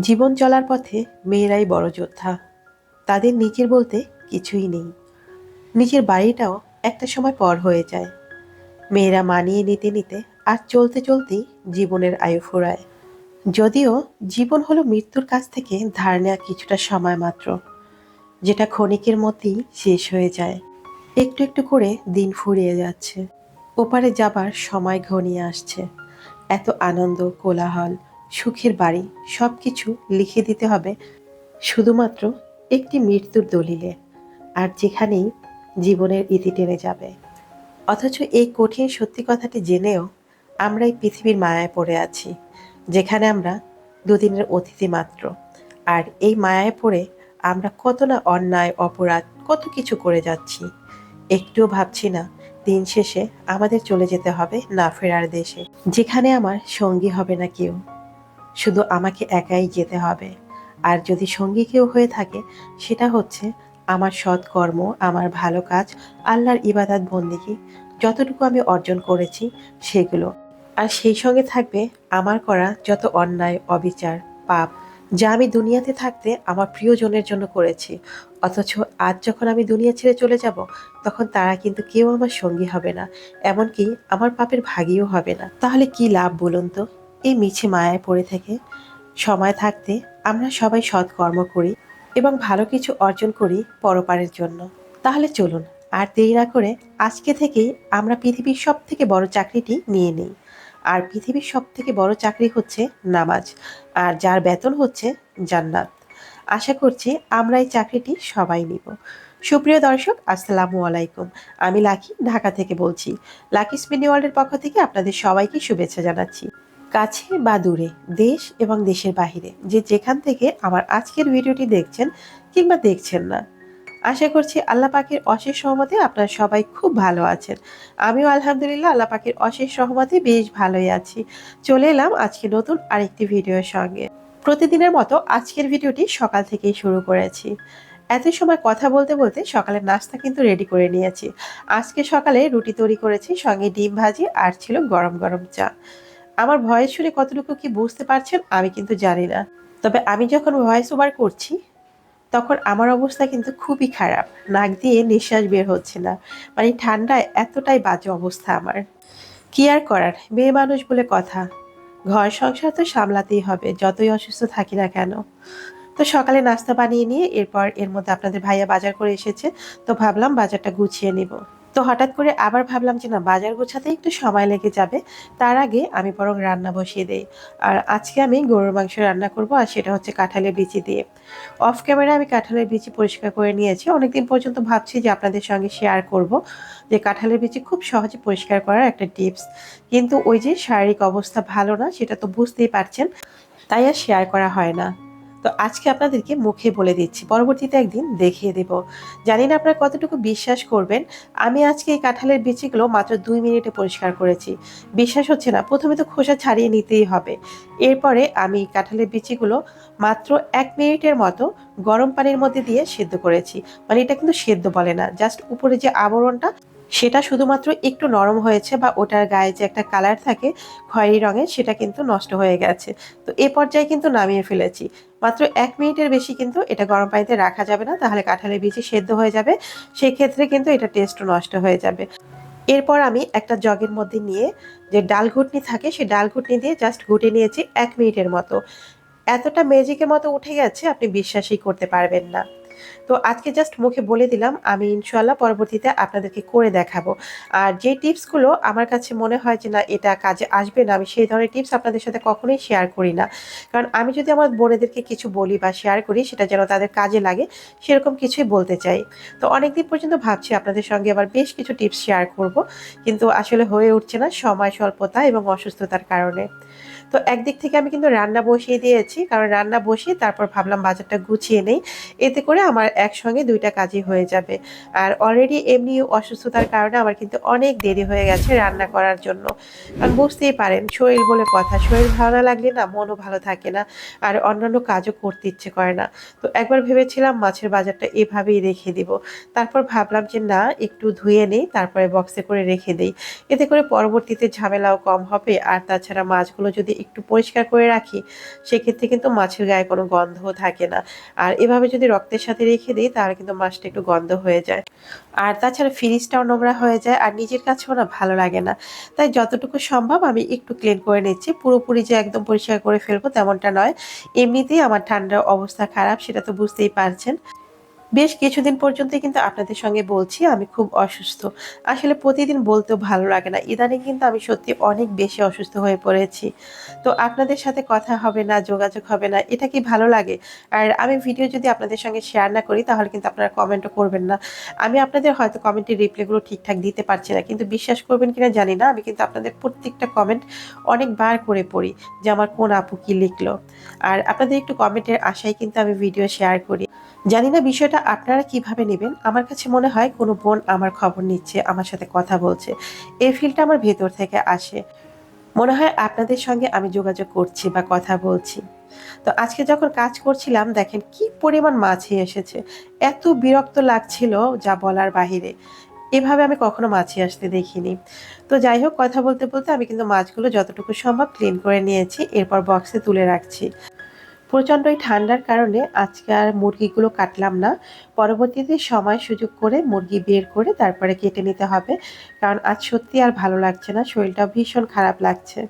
জীবন চলার পথে মেয়েরাই বড় যোদ্ধা। তাদের নিজের বলতে কিছুই নেই। নিজের বাড়িটাও একটা সময় পর হয়ে যায়। মেয়েরা মানিয়ে নিতে নিতে আর চলতে চলতেই জীবনের আয়ু ফুরায়। যদিও জীবন হলো মৃত্যুর কাছ থেকে ধার নেওয়া কিছুটা সময় মাত্র, যেটা ক্ষণিকের মধ্যেই শেষ হয়ে যায়। একটু একটু করে দিন ফুরিয়ে যাচ্ছে। ওপারে যাবার সময় ঘনিয়ে আসছে। এত আনন্দ, কোলাহল সুখের বাড়ি সব কিছু লিখে দিতে হবে। শুধুমাত্র একটি মৃত্যুর দলিলে, আর যেখানেই জীবনের ইতি টেনে যাবে। অথচ এই কঠিন সত্যি কথাটি জেনেও আমরা এই পৃথিবীর মায়ায় পড়ে আছি, যেখানে আমরা দুদিনের অতিথি মাত্র। আর এই মায়ায় পড়ে আমরা কত না অন্যায়, অপরাধ, কত কিছু করে যাচ্ছি। একটুও ভাবছি না, দিন শেষে আমাদের চলে যেতে হবে না ফেরার দেশে, যেখানে আমার সঙ্গী হবে না কেউ। শুধু আমাকে একাই যেতে হবে। আর যদি সঙ্গী কেউ হয়ে থাকে, সেটা হচ্ছে আমার সৎকর্ম আমার ভালো কাজ, আল্লাহর ইবাদত বন্দিগি, যতটুকু আমি অর্জন করেছি সেগুলো। আর সেই সঙ্গে থাকবে আমার করা যত অন্যায়, অবিচার, পাপ, যা আমি দুনিয়াতে থাকতে আমার প্রিয়জনের জন্য করেছি। অথচ আজ যখন আমি দুনিয়া ছেড়ে চলে যাব, তখন তারা কিন্তু কেউ আমার সঙ্গী হবে না, এমনকি আমার পাপের ভাগিও হবে না। তাহলে কি লাভ বলুন তো? এই মিছে মায়ায় পড়ে থেকে সময় থাকতে আমরা সবাই সৎকর্ম করি এবং ভালো কিছু অর্জন করি পরপারের জন্য। তাহলে চলুন, আর দেরি না করে আজকে থেকেই আমরা পৃথিবীর সব থেকে বড় চাকরিটি নিয়ে নিই। আর পৃথিবীর সব থেকে বড় চাকরি হচ্ছে নামাজ, আর যার বেতন হচ্ছে জান্নাত। আশা করছি আমরা এই চাকরিটি সবাই নিব। সুপ্রিয় দর্শক, আসসালামু আলাইকুম। আমি লাকি, ঢাকা থেকে বলছি। লাকি স্পিনি ওয়ার্ল্ডের পক্ষ থেকে আপনাদের সবাইকে শুভেচ্ছা জানাচ্ছি। কাছে বা দূরে, দেশ এবং দেশের বাহিরে। যে যেখান থেকে আমার আজকের ভিডিওটি দেখছেন কিংবা দেখছেন না। আশা করছি আল্লাহ পাকের অশেষ সহমতে আপনারা সবাই খুব ভালো আছেন। আমিও আলহামদুলিল্লাহ আল্লাহ পাকের অশেষ সহমতে বেশ ভালোই আছি। চলে এলাম আজকে নতুন আরেকটি ভিডিওর সঙ্গে। প্রতিদিনের মতো আজকের ভিডিওটি সকাল থেকেই শুরু করেছি। এত সময় কথা বলতে বলতে সকালের নাস্তা কিন্তু রেডি করে নিয়েছি। আজকে সকালে রুটি তৈরি করেছি, সঙ্গে ডিম ভাজি আর ছিল গরম গরম চা। আমার ভয়েস শুনে কতটুকু কি বুঝতে পারছেন আমি কিন্তু জানি না। তবে আমি যখন ভয়েস ওভার করছি, তখন আমার অবস্থা কিন্তু খুবই খারাপ। নাক দিয়ে নিঃশ্বাস বের হচ্ছে না। মানে ঠান্ডায় এতটাই বাজে অবস্থা আমার। কি আর করার? মেয়ে মানুষ বলে কথা। ঘর সংসার তো সামলাতেই হবে, যতই অসুস্থ থাকি না কেন। তো সকালে নাস্তা বানিয়ে নিয়ে এরপর এর মধ্যে আপনাদের ভাইয়া বাজার করে এসেছে, তো ভাবলাম বাজারটা গুছিয়ে নিব। তো হঠাৎ করে আবার ভাবলাম যে না, বাজার গোছাতে একটু সময় লেগে যাবে। তার আগে আমি বরং রান্না বসিয়ে দেই। আর আজকে আমি গরুর মাংস রান্না করব আর সেটা হচ্ছে কাঁঠালের বিচি দিয়ে। অফ ক্যামেরা আমি কাঁঠালের বিচি পরিষ্কার করে নিয়েছি। অনেকদিন পর্যন্ত ভাবছি যে আপনাদের সঙ্গে শেয়ার করব যে কাঁঠালের বিচি খুব সহজে পরিষ্কার করার একটা টিপস। কিন্তু ওই যে শারীরিক অবস্থা ভালো না, সেটা তো বুঝতেই পারছেন, তাই আর শেয়ার করা হয় না। তো আজকে আপনাদেরকে মুখে বলে দিচ্ছি, পরবর্তীতে একদিন দেখিয়ে দেব। জানি না আপনারা কতটুকু বিশ্বাস করবেন, আমি আজকে এই কাঁঠালের বিচিগুলো মাত্র দুই মিনিটে পরিষ্কার করেছি। বিশ্বাস হচ্ছে না, প্রথমে তো খোসা ছাড়িয়ে নিতেই হবে। এরপরে আমি কাঁঠালের বিচিগুলো মাত্র এক মিনিটের মতো গরম পানির মধ্যে দিয়ে সেদ্ধ করেছি। মানে এটা কিন্তু সেদ্ধ বলে না, জাস্ট উপরে যে আবরণটা সেটা শুধুমাত্র একটু নরম হয়েছে বা ওটার গায়ে যে একটা কালার থাকে খয়েরি রঙের, সেটা কিন্তু নষ্ট হয়ে গেছে। তো এ পর্যায়ে কিন্তু নামিয়ে ফেলেছি। মাত্র এক মিনিটের বেশি কিন্তু এটা গরম পানিতে রাখা যাবে না, তাহলে কাঁঠালের বীজে সেদ্ধ হয়ে যাবে। সেই ক্ষেত্রে কিন্তু এটা টেস্টও নষ্ট হয়ে যাবে। এরপর আমি একটা জগের মধ্যে নিয়ে যে ডাল ঘুটনি থাকে, সেই ডাল ঘুটনি দিয়ে জাস্ট ঘুটে নিয়েছি এক মিনিটের মতো। এতটা ম্যাজিকের মতো উঠে গেছে, আপনি বিশ্বাসই করতে পারবেন না। তো আজকে জাস্ট মুখে বলে দিলাম, আমি ইনশাল্লাহ পরবর্তীতে আপনাদেরকে করে দেখাবো। আর যে টিপসগুলো আমার কাছে মনে হয় যে না, এটা কাজে আসবে না, আমি সেই ধরনের টিপস আপনাদের সাথে কখনোই শেয়ার করি না। কারণ আমি যদি আমার বোনেদেরকে কিছু বলি বা শেয়ার করি, সেটা যেন তাদের কাজে লাগে, সেরকম কিছুই বলতে চাই। তো অনেকদিন পর্যন্ত ভাবছি আপনাদের সঙ্গে আবার বেশ কিছু টিপস শেয়ার করব, কিন্তু আসলে হয়ে উঠছে না সময় স্বল্পতা এবং অসুস্থতার কারণে। তো একদিক থেকে আমি কিন্তু রান্না বসিয়ে দিয়েছি, কারণ রান্না বসিয়ে তারপর ভাবলাম বাজারটা গুছিয়ে নেই। এতে করে আমার একসঙ্গে দুইটা কাজই হয়ে যাবে। আর অলরেডি এমনি অসুস্থতার কারণে আমার কিন্তু অনেক দেরি হয়ে গেছে রান্না করার জন্য। কারণ বুঝতেই পারেন, শরীর বলে কথা, শরীর ভালো না লাগলে না মনও ভালো থাকে না, আর অন্যান্য কাজও করতে ইচ্ছে করে না। তো একবার ভেবেছিলাম মাছের বাজারটা এভাবেই রেখে দিব। তারপর ভাবলাম যে না, একটু ধুয়ে নেই, তারপরে বক্সে করে রেখে দিই। এতে করে পরবর্তীতে ঝামেলাও কম হবে। আর তাছাড়া মাছগুলো যদি একটু পরিষ্কার করে রাখি, সেক্ষেত্রে কিন্তু মাছের গায়ে কোনো গন্ধ থাকে না। আর এভাবে যদি রক্তের সাথে রেখে দিই, তাহলে কিন্তু মাছটা একটু গন্ধ হয়ে যায়। আর তাছাড়া ফ্রিজটাও নোংরা হয়ে যায়, আর নিজের কাছেও না ভালো লাগে না। তাই যতটুকু সম্ভব আমি একটু ক্লিন করে নিচ্ছি। পুরোপুরি যে একদম পরিষ্কার করে ফেলব তেমনটা নয়। এমনিতেই আমার ঠান্ডার অবস্থা খারাপ, সেটা তো বুঝতেই পারছেন। বেশ কিছুদিন পর্যন্ত কিন্তু আপনাদের সঙ্গে বলছি, আমি খুব অসুস্থ। আসলে প্রতিদিন বলতেও ভালো লাগে না। ইদানিং কিন্তু আমি সত্যি অনেক বেশি অসুস্থ হয়ে পড়েছি। তো আপনাদের সাথে কথা হবে না, যোগাযোগ হবে না, এটা কি ভালো লাগে? আর আমি ভিডিও যদি আপনাদের সঙ্গে শেয়ার না করি, তাহলে কিন্তু আপনারা কমেন্টও করবেন না। আমি আপনাদের হয়তো কমেন্টের রিপ্লাইগুলো ঠিকঠাক দিতে পারছি না, কিন্তু বিশ্বাস করবেন কিনা জানি না, আমি কিন্তু আপনাদের প্রত্যেকটা কমেন্ট অনেকবার করে পড়ি যে আমার কোন আপু কি লিখলো। আর আপনাদের একটু কমেন্টের আশায় কিন্তু আমি ভিডিও শেয়ার করি। জানি না বিষয়টা আপনারা কীভাবে নেবেন। আমার কাছে মনে হয় কোনো বোন আমার খবর নিচ্ছে, আমার সাথে কথা বলছে। এই ফিলটা আমার ভেতর থেকে আসে। মনে হয় আপনাদের সঙ্গে আমি যোগাযোগ করছি বা কথা বলছি। তো আজকে যখন কাজ করছিলাম, দেখেন কি পরিমাণ মাছি এসেছে। এত বিরক্ত লাগছিল যা বলার বাহিরে। এভাবে আমি কখনো মাছি আসতে দেখিনি। তো যাই হোক, কথা বলতে বলতে আমি কিন্তু মাছগুলো যতটুকু সম্ভব ক্লিন করে নিয়েছি, এরপর বক্সে তুলে রাখছি। প্রচণ্ড এই ঠান্ডার কারণে আজকে আর মুরগিগুলো কাটলাম না। পরবর্তীতে সময় সুযোগ করে মুরগি বের করে তারপরে কেটে নিতে হবে। কারণ আজ সত্যি আর ভালো লাগছে না শরীরটা ভীষণ খারাপ লাগছে।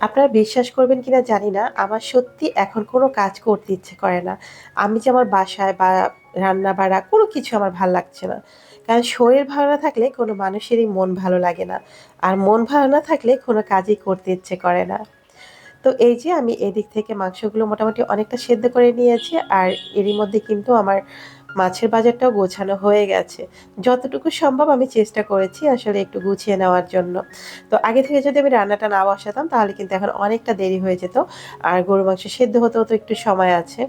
আপনারা বিশ্বাস করবেন কিনা জানি না, আমার সত্যি এখন কোনো কাজ করতে ইচ্ছে করে না। আমি যে আমার বাসায় বা রান্না বাড়া কোনো কিছু আমার ভালো লাগছে না। কারণ শরীর ভালো না থাকলে কোনো মানুষেরই মন ভালো লাগে না। আর মন ভালো না থাকলে কোনো কাজই করতে ইচ্ছে করে না। তো এই যে আমি এদিক থেকে মাংসগুলো মোটামুটি অনেকটা সেদ্ধ করে নিয়েছি আর এরই মধ্যে কিন্তু আমার মাছের বাজারটাও গোছানো হয়ে গেছে। যতটুকু সম্ভব আমি চেষ্টা করেছি আসলে একটু গুছিয়ে নেওয়ার জন্য। তো আগে থেকে যদি আমি রান্নাটা না বসাতাম তাহলে কিন্তু এখন অনেকটা দেরি হয়ে যেত আর গরু মাংস সেদ্ধ হতেও তো একটু সময় আছে।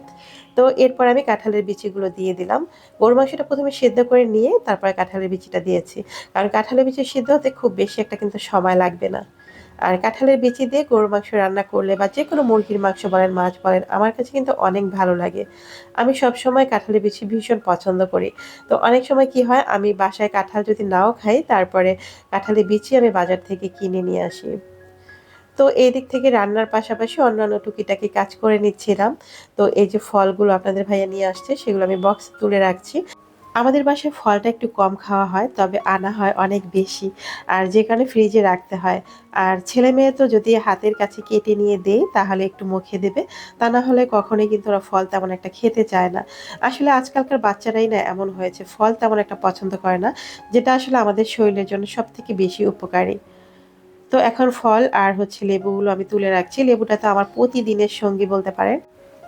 তো এরপর আমি কাঁঠালের বিচিগুলো দিয়ে দিলাম। গরু মাংসটা প্রথমে সেদ্ধ করে নিয়ে তারপরে কাঁঠালের বিচিটা দিয়েছি। কারণ কাঁঠালের বিচি সেদ্ধ হতে খুব বেশি একটা কিন্তু সময় লাগবে না। আর কাঁঠালের বিচি দিয়ে গরুর মাংস রান্না করলে বা যে কোনো মুরগির মাংস বলেন, মাছ বলেন, আমার কাছে কিন্তু অনেক ভালো লাগে। আমি সব সময় কাঁঠালের বিচি ভীষণ পছন্দ করি। তো অনেক সময় কি হয়, আমি বাসায় কাঁঠাল যদি নাও খাই, তারপরে কাঁঠালের বিচি আমি বাজার থেকে কিনে নিয়ে আসি। তো এই দিক থেকে রান্নার পাশাপাশি অন্যান্য টুকিটাকি কাজ করে নিচ্ছিলাম। তো এই যে ফলগুলো আপনাদের ভাইয়া নিয়ে আসছে, সেগুলো আমি বক্স তুলে রাখছি। আমাদের বাসায় ফলটা একটু কম খাওয়া হয়, তবে আনা হয় অনেক বেশি। আর যে কারণে ফ্রিজে রাখতে হয়। আর ছেলে মেয়ে তো যদি হাতের কাছে কেটে নিয়ে দেই তাহলে একটু মুখে দেবে। তা না হলে কখনোই কিন্তু ওরা ফল তেমন একটা খেতে চায় না। আসলে আজকালকার বাচ্চারাই না এমন হয়েছে, ফল তেমন একটা পছন্দ করে না, যেটা আসলে আমাদের শরীরের জন্য সব থেকে বেশি উপকারী। তো এখন ফল আর হচ্ছে লেবুগুলো আমি তুলে রাখছি। লেবুটা তো আমার প্রতিদিনের সঙ্গী বলতে পারেন।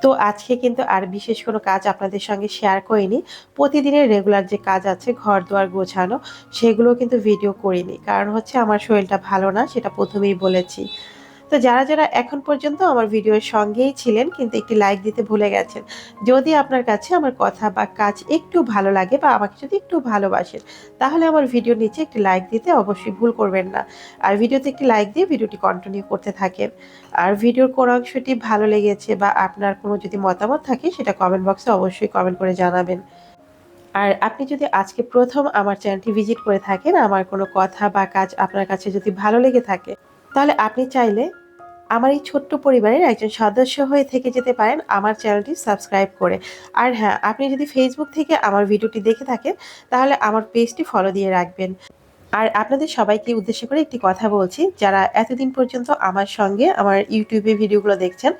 তো আজকে কিন্তু আর বিশেষ কোনো কাজ আপনাদের সঙ্গে শেয়ার করিনি। প্রতিদিনের রেগুলার যে কাজ আছে ঘর দুয়ার গোছানো, সেগুলো কিন্তু ভিডিও করিনি। কারণ হচ্ছে আমার শরীরটা ভালো না, সেটা প্রথমেই বলেছি। তো যারা যারা এখন পর্যন্ত আমার ভিডিওর সঙ্গেই ছিলেন, কিন্তু একটি লাইক দিতে ভুলে গেছেন, যদি আপনার কাছে আমার কথা বা কাজ একটু ভালো লাগে বা আমাকে যদি একটু ভালোবাসেন, তাহলে আমার ভিডিওর নিচে একটি লাইক দিতে অবশ্যই ভুল করবেন না। আর ভিডিওতে একটি লাইক দিয়ে ভিডিওটি কন্টিনিউ করতে থাকেন। আর ভিডিওর কোন অংশটি ভালো লেগেছে বা আপনার কোনো যদি মতামত থাকে, সেটা কমেন্ট বক্সে অবশ্যই কমেন্ট করে জানাবেন। আর আপনি যদি আজকে প্রথম আমার চ্যানেলটি ভিজিট করে থাকেন, আমার কোনো কথা বা কাজ আপনার কাছে যদি ভালো লেগে থাকে, তাহলে আপনি চাইলে আমার এই ছোট্ট পরিবারের একজন সদস্য হয়ে থেকে যেতে পারেন আমার চ্যানেলটি সাবস্ক্রাইব করে। আর হ্যাঁ আপনি যদি ফেসবুক থেকে আমার ভিডিওটি দেখে থাকেন, তাহলে আমার পেজটি ফলো দিয়ে রাখবেন। আর আপনাদের সবাইকে উদ্দেশ্য করে একটি কথা বলছি, যারা এতদিন পর্যন্ত আমার সঙ্গে আমার ইউটিউবে ভিডিওগুলো দেখছেন,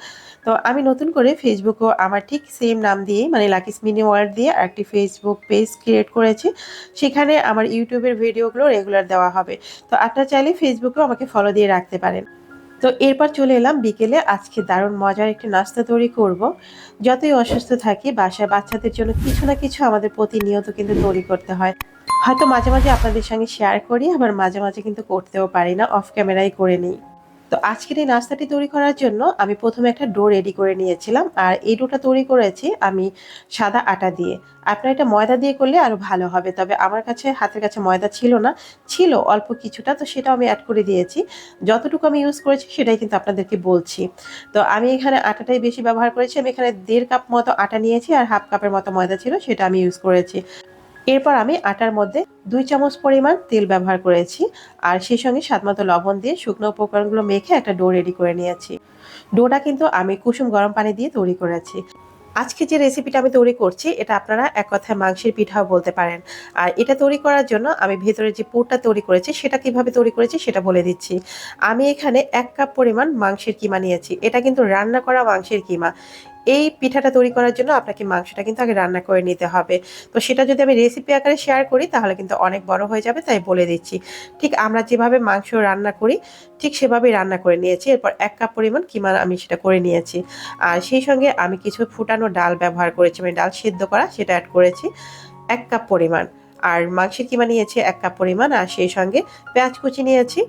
তো আমি নতুন করে ফেসবুকও আমার ঠিক সেম নাম দিয়ে মানে লাকিস মিনি ওয়ার্ড দিয়ে একটি ফেসবুক পেজ ক্রিয়েট করেছি। সেখানে আমার ইউটিউবের ভিডিওগুলো রেগুলার দেওয়া হবে। তো আপনারা চাইলে ফেসবুকেও আমাকে ফলো দিয়ে রাখতে পারেন। তো এরপর চলে এলাম বিকেলে। আজকে দারুণ মজার একটি নাস্তা তৈরি করব। যতই অসুস্থ থাকি, বাসায় বাচ্চাদের জন্য কিছু না কিছু আমাদের প্রতিনিয়ত কিন্তু তৈরি করতে হয়। হয়তো মাঝে মাঝে আপনাদের সঙ্গে শেয়ার করি, আবার মাঝে মাঝে কিন্তু করতেও পারি না অফ ক্যামেরাই করে নিই। তো আজকের এই নাস্তাটি তৈরি করার জন্য আমি প্রথমে একটা ডো রেডি করে নিয়েছিলাম, আর এই ডোটা তৈরি করেছি আমি সাদা আটা দিয়ে। আপনার এটা ময়দা দিয়ে করলে আরও ভালো হবে, তবে আমার কাছে, হাতের কাছে ময়দা ছিল না, ছিল অল্প কিছুটা, তো সেটাও আমি অ্যাড করে দিয়েছি। যতটুকু আমি ইউজ করেছি সেটাই কিন্তু আপনাদেরকে বলছি। তো আমি এখানে আটাটাই বেশি ব্যবহার করেছি, আমি এখানে দেড় কাপ মতো আটা নিয়েছি, আর হাফ কাপের মতো ময়দা ছিল, সেটা আমি ইউজ করেছি। এরপর আমি আটার মধ্যে দুই চামচ পরিমাণ তেল ব্যবহার করেছি আর সেই সঙ্গে স্বাদ মতো লবণ দিয়ে শুকনো উপকরণগুলো মেখে একটা ডো রেডি করে নিয়েছি। ডোটা কিন্তু আমি কুসুম গরম পানি দিয়ে তৈরি করেছি। আজকে যে রেসিপিটা আমি তৈরি করছি, এটা আপনারা এক কথায় মাংসের পিঠাও বলতে পারেন। আর এটা তৈরি করার জন্য আমি ভেতরে যে পুরটা তৈরি করেছি, সেটা কীভাবে তৈরি করেছি সেটা বলে দিচ্ছি। আমি এখানে এক কাপ পরিমাণ মাংসের কিমা নিয়েছি। এটা কিন্তু রান্না করা মাংসের কিমা। এই পিঠাটা তৈরি করার জন্য আপনাকে মাংসটা কিন্তু আগে রান্না করে নিতে হবে। তো সেটা যদি আমি রেসিপি আকারে শেয়ার করি, তাহলে কিন্তু অনেক বড় হয়ে যাবে, তাই বলে দিচ্ছি। ঠিক আমরা যেভাবে মাংস রান্না করি, ঠিক সেভাবেই রান্না করে নিয়েছি। এরপর এক কাপ পরিমাণ কিমা আমি সেটা করে নিয়েছি। আর সেই সঙ্গে আমি কিছু ফুটানো ডাল ব্যবহার করেছি মানে ডাল সিদ্ধ করা, সেটা অ্যাড করেছি এক কাপ পরিমাণ। আর মাংসের কিমা নিয়েছি এক কাপ পরিমাণ, আর সেই সঙ্গে পেঁয়াজ কুচি নিয়েছি।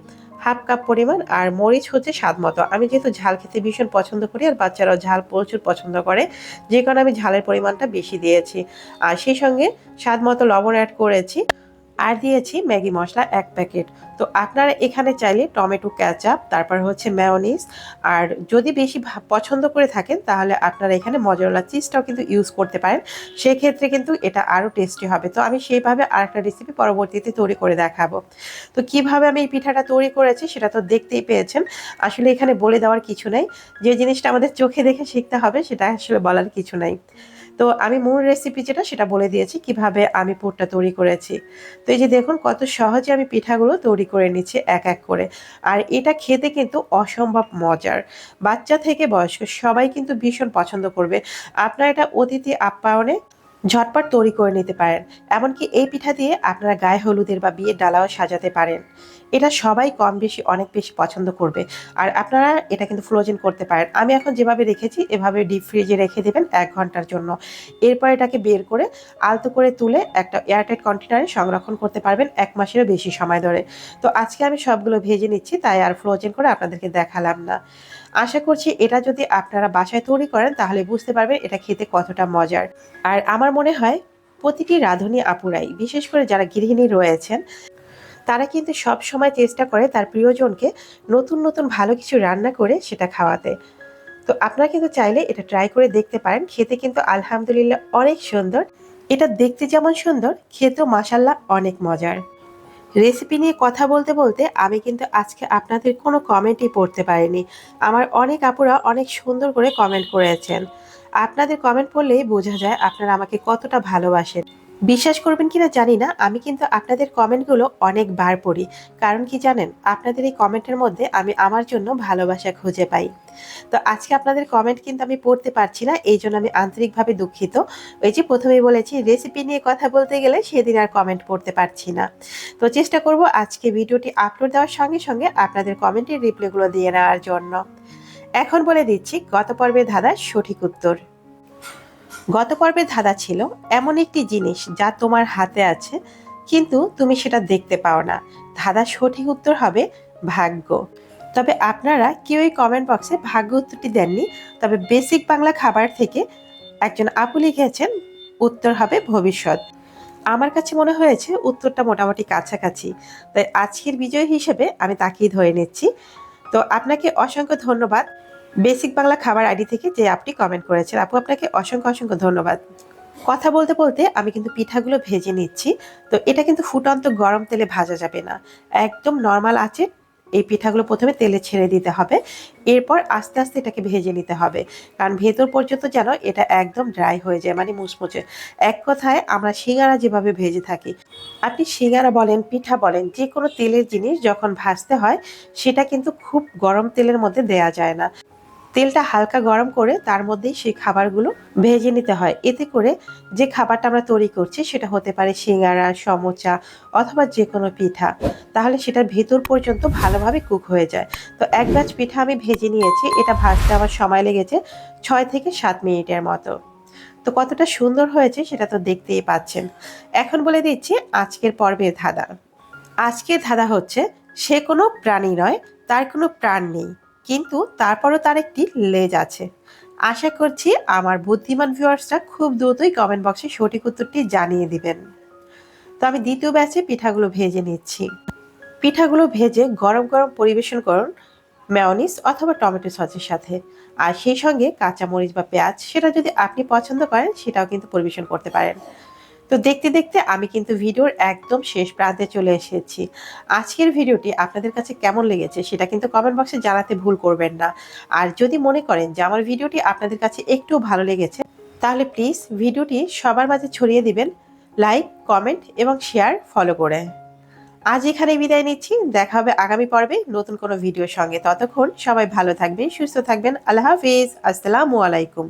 হাফ কাপ পরিমাণ আর মরিচ হচ্ছে স্বাদ মতো। আমি যেহেতু ঝাল খেতে ভীষণ পছন্দ করি আর বাচ্চারাও ঝাল প্রচুর পছন্দ করে, যে কারণে আমি ঝালের পরিমাণটা বেশি দিয়েছি। আর সেই সঙ্গে স্বাদ মতো লবণ অ্যাড করেছি। আর দিয়েছি ম্যাগি মশলা এক প্যাকেট। তো আপনারা এখানে চাইলে টমেটো ক্যাচাপ তারপর হচ্ছে ম্যায়োনিজ আর যদি বেশি পছন্দ করে থাকেন, তাহলে আপনারা এখানে মজরলা চিজটাও কিন্তু ইউজ করতে পারেন। সেক্ষেত্রে কিন্তু এটা আরও টেস্টি হবে। তো আমি সেইভাবে আরেকটা রেসিপি পরবর্তীতে তৈরি করে দেখাবো। তো কীভাবে আমি এই পিঠাটা তৈরি করেছি সেটা তো দেখতেই পেয়েছেন। আসলে এখানে বলে দেওয়ার কিছু নাই। যে জিনিসটা আমাদের চোখে দেখে শিখতে হবে, সেটা আসলে বলার কিছু নাই। তো আমি মূল রেসিপি যেটা সেটা বলে দিয়েছি, কীভাবে আমি পুরটা তৈরি করেছি। তো এই যে দেখুন কত সহজে আমি পিঠাগুলো তৈরি করে নিচ্ছি এক এক করে। আর এটা খেতে কিন্তু অসম্ভব মজার। বাচ্চা থেকে বয়স্ক সবাই কিন্তু ভীষণ পছন্দ করবে। আপনার এটা অতিথি আপ্যায়নে ঝটপট তৈরি করে নিতে পারেন। এমনকি এই পিঠা দিয়ে আপনারা গায়ে হলুদের বা বিয়ের ডালাও সাজাতে পারেন। এটা সবাই কম বেশি অনেক বেশি পছন্দ করবে। আর আপনারা এটা কিন্তু ফ্রোজেন করতে পারেন। আমি এখন যেভাবে রেখেছি, এভাবে ডিপ ফ্রিজে রেখে দেবেন এক ঘণ্টার জন্য। এরপর এটাকে বের করে আলতো করে তুলে একটা এয়ারটাইট কন্টেনারে সংরক্ষণ করতে পারবেন এক মাসেরও বেশি সময় ধরে। তো আজকে আমি সবগুলো ভেজে নিচ্ছি, তাই আর ফ্রোজেন করে আপনাদেরকে দেখালাম না। আশা করছি এটা যদি আপনারা বাসায় তৈরি করেন, তাহলে বুঝতে পারবেন এটা খেতে কতটা মজার। আর আমার মনে হয় প্রতিটি রাঁধুনি আপুরাই, বিশেষ করে যারা গৃহিণী রয়েছেন, তারা কিন্তু সব সময় চেষ্টা করে তার প্রিয়জনকে নতুন নতুন ভালো কিছু রান্না করে সেটা খাওয়াতে। তো আপনারা কিন্তু চাইলে এটা ট্রাই করে দেখতে পারেন। খেতে কিন্তু আলহামদুলিল্লাহ অনেক সুন্দর। এটা দেখতে যেমন সুন্দর, খেতেও মাসাল্লাহ অনেক মজার। রেসিপি নিয়ে কথা বলতে বলতে আমি কিন্তু আজকে আপনাদের কোনো কমেন্টই পড়তে পারিনি। আমার অনেক আপুরা অনেক সুন্দর করে কমেন্ট করেছেন। আপনাদের কমেন্ট পড়লেই বোঝা যায় আপনারা আমাকে কতটা ভালোবাসেন। বিশ্বাস করবেন কিনা জানি না, আমি কিন্তু আপনাদের কমেন্টগুলো অনেকবার পড়ি। কারণ কি জানেন, আপনাদের এই কমেন্টের মধ্যে আমি আমার জন্য ভালোবাসা খুঁজে পাই। তো আজকে আপনাদের কমেন্ট কিন্তু আমি পড়তে পারছি না, এই জন্য আমি আন্তরিকভাবে দুঃখিত। ওই যে প্রথমেই বলেছি রেসিপি নিয়ে কথা বলতে গেলে সেদিন আর কমেন্ট পড়তে পারছি না। তো চেষ্টা করব আজকে ভিডিওটি আপলোড দেওয়ার সঙ্গে সঙ্গে আপনাদের কমেন্টের রিপ্লাইগুলো দিয়ে নেওয়ার জন্য। এখন বলে দিচ্ছি, গত পর্বের ধাঁধার সঠিক উত্তর। গত পর্বের ধাঁধা ছিল এমন একটি জিনিস যা তোমার হাতে আছে, কিন্তু তুমি সেটা দেখতে পাও না। ধাঁধার সঠিক উত্তর হবে ভাগ্য। তবে আপনারা কেউই কমেন্ট বক্সে ভাগ্য উত্তরটি দেননি, তবে বেসিক বাংলা খাবার থেকে একজন আপু লিখেছেন, উত্তর হবে ভবিষ্যৎ। আমার কাছে মনে হয়েছে উত্তরটা মোটামুটি কাছাকাছি, তাই আজকের বিজয় হিসেবে আমি তাকেই ধরে নিচ্ছি। তো আপনাকে অসংখ্য ধন্যবাদ। বেসিক বাংলা খাবার আইডি থেকে যে আপনি কমেন্ট করেছেন, আপু আপনাকে অসংখ্য অসংখ্য ধন্যবাদ। কথা বলতে বলতে আমি কিন্তু পিঠাগুলো ভেজে নিচ্ছি, তো এটা কিন্তু ফুটন্ত গরম তেলে ভাজা যাবে না। একদম নর্মাল আছে, এই পিঠাগুলো প্রথমে তেলে ছেড়ে দিতে হবে, এরপর আস্তে আস্তে এটাকে ভেজে নিতে হবে। কারণ ভেতর পর্যন্ত যেন এটা একদম ড্রাই হয়ে যায় মানে মুচমুচে। এক কথায় আমরা সিঙ্গারা যেভাবে ভেজে থাকি, আপনি সিঙ্গারা বলেন, পিঠা বলেন যে কোনো তেলের জিনিস যখন ভাজতে হয়, সেটা কিন্তু খুব গরম তেলের মধ্যে দেয়া যায় না। তেলটা হালকা গরম করে তার মধ্যেই সেই খাবারগুলো ভেজে নিতে হয়। এতে করে যে খাবারটা আমরা তৈরি করছি সেটা হতে পারে সিঙ্গারা, সমোচা অথবা যে কোনো পিঠা, তাহলে সেটার ভেতর পর্যন্ত ভালোভাবে কুক হয়ে যায়। তো এক ব্যাচ পিঠা আমি ভেজে নিয়েছি, এটা ভাজতে আমার সময় লেগেছে ছয় থেকে সাত মিনিটের মতো। তো কতটা সুন্দর হয়েছে সেটা তো দেখতেই পাচ্ছেন। এখন বলে দিচ্ছি আজকের পর্বের ধাঁধা। আজকের ধাঁধা হচ্ছে, সে কোনো প্রাণী নয়, তার কোনো প্রাণ নেই। কিন্তু তারপরও তার একটি লেজ আছে। আশা করছি আমার বুদ্ধিমান ভিউয়ার্সরা খুব দ্রুতই কমেন্ট বক্সে সঠিক উত্তরটি জানিয়ে দিবেন। তো আমি দ্বিতীয় ব্যাচে পিঠাগুলো ভেজে নিচ্ছি। পিঠাগুলো ভেজে গরম গরম পরিবেশন করুন ম্যাওনিস অথবা টমেটো সসের সাথে। আর সেই সঙ্গে কাঁচামরিচ বা পেঁয়াজ, সেটা যদি আপনি পছন্দ করেন, সেটাও কিন্তু পরিবেশন করতে পারেন। তো দেখতে দেখতে আমি কিন্তু ভিডিওর একদম শেষ প্রান্তে চলে এসেছি। আজকের ভিডিওটি আপনাদের কাছে কেমন লেগেছে সেটা কিন্তু কমেন্ট বক্সে জানাতে ভুল করবেন না। আর যদি মনে করেন যে আমার ভিডিওটি আপনাদের কাছে একটু ভালো লেগেছে, তাহলে প্লিজ ভিডিওটি সবার মাঝে ছড়িয়ে দিবেন লাইক কমেন্ট এবং শেয়ার ফলো করে। আজ এখানে বিদায় নিচ্ছি, দেখা হবে আগামী পর্বে নতুন কোনো ভিডিওর সঙ্গে। ততক্ষণ সবাই ভালো থাকবেন, সুস্থ থাকবেন। আল্লাহ হাফিজ। আসসালামু আলাইকুম।